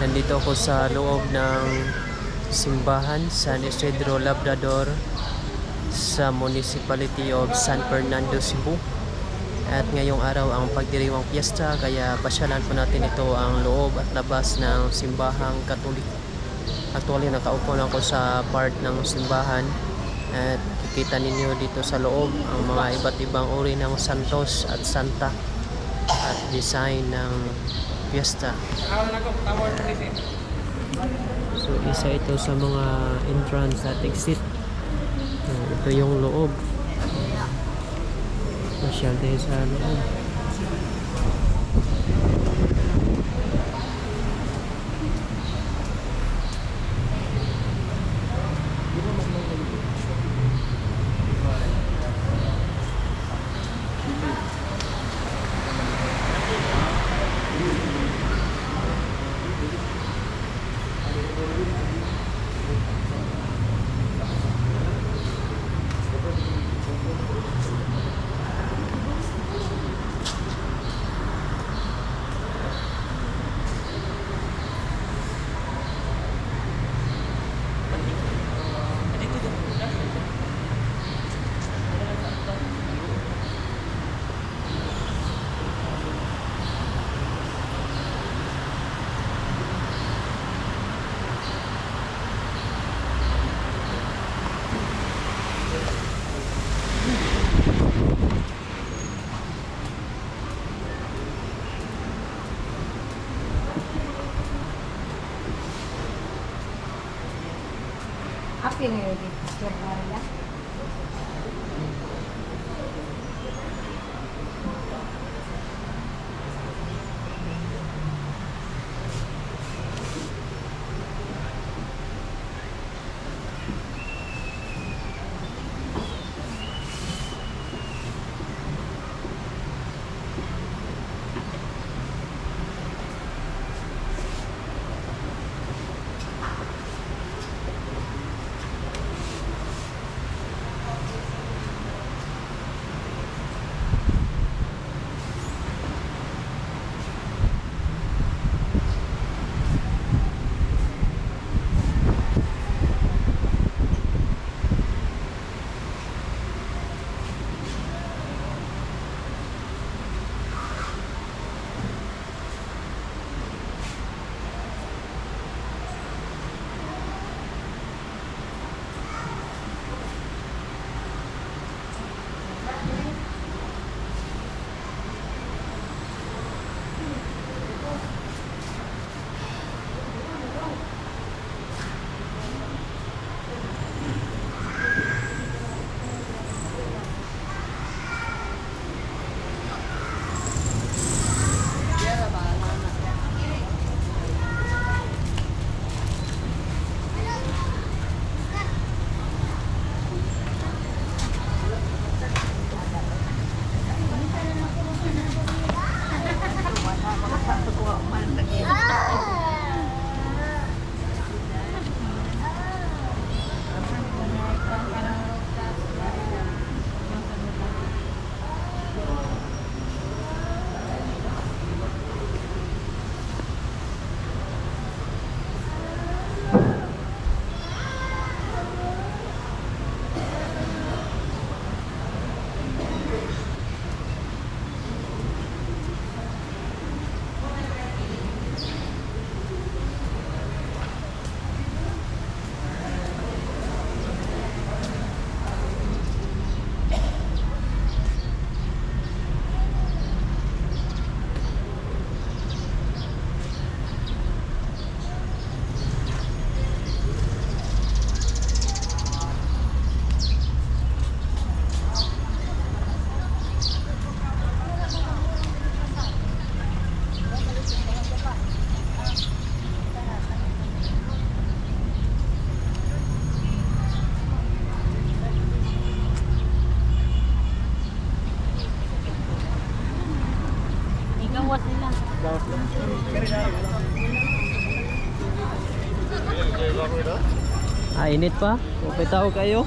Nandito ako sa loob ng simbahan San Isidro Labrador sa Municipality of San Fernando, Cebu. At ngayong araw ang pagdiriwang piyesta kaya pasyalan po natin ito ang loob at labas ng simbahang katolik. Actually nakaupo lang ako sa part ng simbahan at kikita ninyo dito sa loob ang mga iba't ibang uri ng santos at santa at design ng piyesta. So isa ito sa mga entrance at exit. Uh, ito yung loob. Masyal tayo sa loob. આપીને Ah, init pa? Upitaw kayo?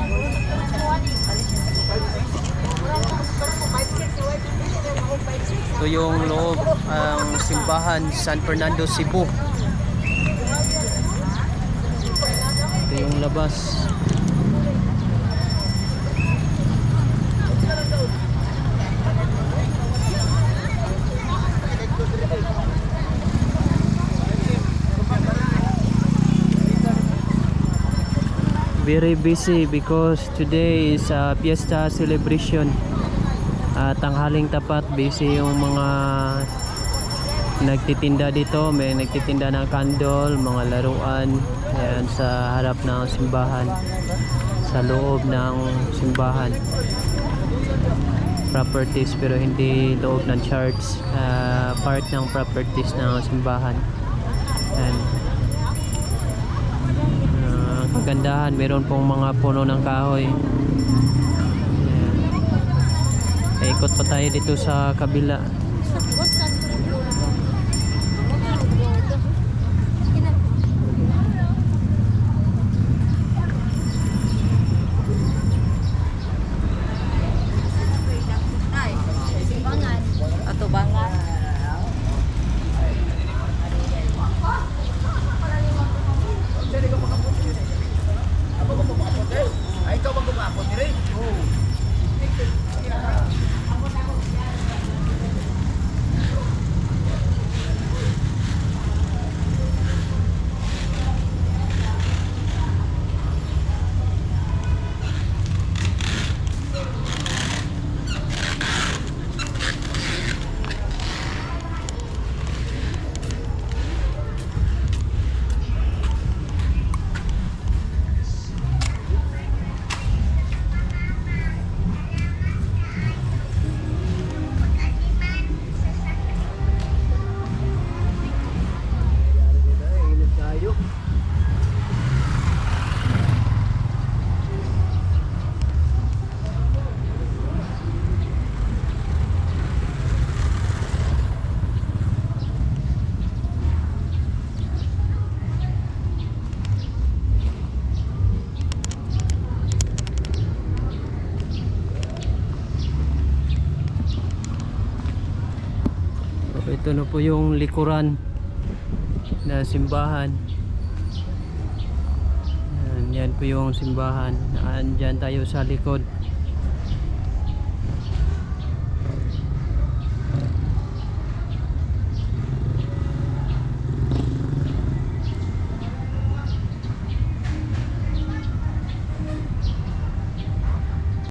Thank you. Ito yung loob ang simbahan San Fernando, Cebu. Ito yung labas. Very busy because today is a fiesta celebration. At tanghaling tapat busy yung mga nagtitinda dito. May nagtitinda ng candle, mga laruan. Ayan, sa harap ng simbahan. Sa loob ng simbahan. Properties pero hindi loob ng church. Ah, part ng properties ng simbahan. Ayan. Ah, kagandahan, meron pong mga puno ng kahoy. Ikot pa tayo dito sa kabila. Ito na po yung likuran na simbahan. Yan, yan po yung simbahan. Andyan tayo sa likod.